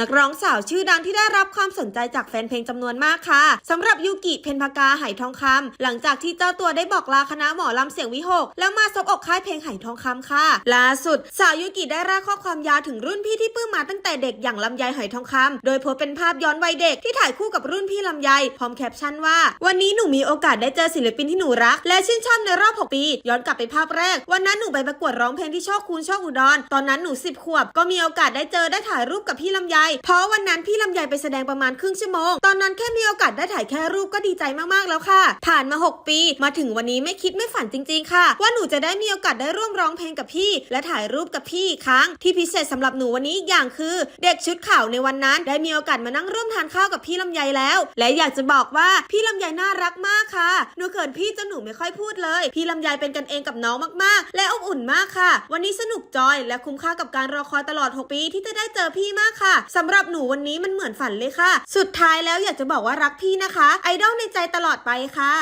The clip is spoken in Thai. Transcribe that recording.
นักร้องสาวชื่อดังที่ได้รับความสนใจจากแฟนเพลงจำนวนมากค่ะสำหรับยูกิเพนพากาไหทองคำหลังจากที่เจ้าตัวได้บอกลาคณะหมอลำเสียงวิหก แล้วมาซบอกค่ายเพลงไหทองคำค่ะล่าสุด สาวยูกิได้แรกข้อความยาวถึงรุ่นพี่ที่ปื้มมาตั้งแต่เด็กอย่างลำไยไหทองคำโดยโพสเป็นภาพย้อนวัยเด็กที่ถ่ายคู่กับรุ่นพี่ลำไยพร้อมแคปชั่นว่า วันนี้หนูมีโอกาสได้เจอศิลปินที่หนูรัก และชื่นชอบในรอบ 6 ปี ย้อนกลับไปภาพแรก วันนั้นหนูไปประกวดร้องเพลงที่โชคคูณโชคอุดรตอนนั้นหนู10ขวบก็มีโอกาสได้เจอได้ถ่ายรูปกับพี่ลำไยเพราะวันนั้นพี่ลำไยไปแสดงประมาณครึ่งชั่วโมง ตอนนั้นแค่มีโอกาสได้ถ่ายแค่รูปก็ดีใจมากๆแล้วค่ะ ผ่านมา 6 ปี มาถึงวันนี้ไม่คิดไม่ฝันจริง ๆ ค่ะ ว่าหนูจะได้มีโอกาสได้ร่วมร้องเพลงกับพี่ และถ่ายรูปกับพี่อีกครั้ง ที่พิเศษสำหรับหนูวันนี้อีกอย่างคือ เด็กชุดขาวในวันนั้น ได้มีโอกาสมานั่งร่วมทานข้าวกับพี่ลำไยแล้ว และอยากจะบอกว่าพี่ลำไยน่ารักมากค่ะ หนูเขินพี่จนหนูไม่ค่อยพูดเลย พี่ลำไยเป็นกันเองกับน้องมากๆ และอบอุ่นมากค่ะ วันนี้สนุกจอยและคุ้มค่ากับการรอคอยตลอด 6 ปีที่จะได้เจอพี่มากค่ะสำหรับหนูวันนี้มันเหมือนฝันเลยค่ะ สุดท้ายแล้วอยากจะบอกว่ารักพี่นะคะ ไอดอลในใจตลอดไปค่ะ